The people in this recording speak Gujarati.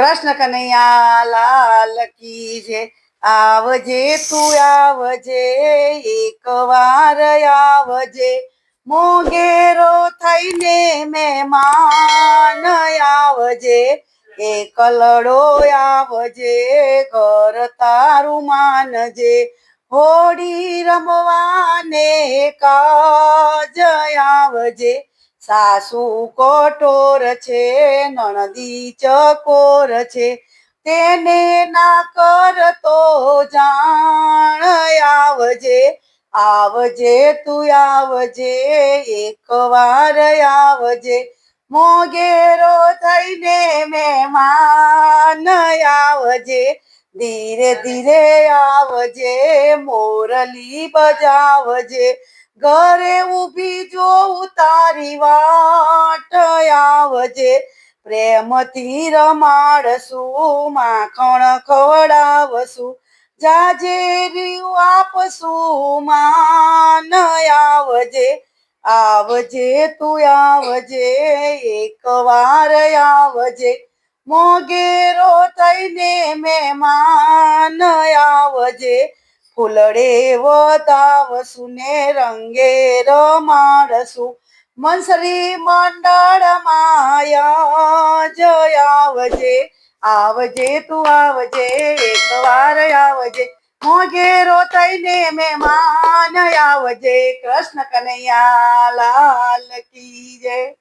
કૃષ્ણ કનૈયા લાલ કી જે આવજે, તું આવજે, એક વાર આવજે. મોગેરો થઈને મહેમાન આવજે, એક લડો આવજે, ઘર તારું માનજે. હોડી રમવાને કાજ આવજે સાસુ કોટોર છે, નણદી ચકોર છે, તેને ના કરતો જાણ આવજે આવજે તું આવજે, એક વાર આવજે મોગેરો થઈને મહેમાન આવજે, ધીરે ધીરે આવજે, મોરલી બજાવજે, ઘરે ઊભી તારી વાટ આવજે. પ્રેમથી રમાડશું, માખણ ખવડાવશું. જાજેરિયું આપશું, માન આવજે. આવજે તું આવજે, એક વાર આવજે. મોગેરો થઈને મહેમાન આવજે. ફૂલડે વધાવશું ને રંગે રમાડશું. મંસરી મંડળ માયા જય આવજે આવજે, તું આવજે એક વાર આવજે. મોગેરો થઈને મહેમાન આવજે, કૃષ્ણ કનૈયા લાલ કી જય.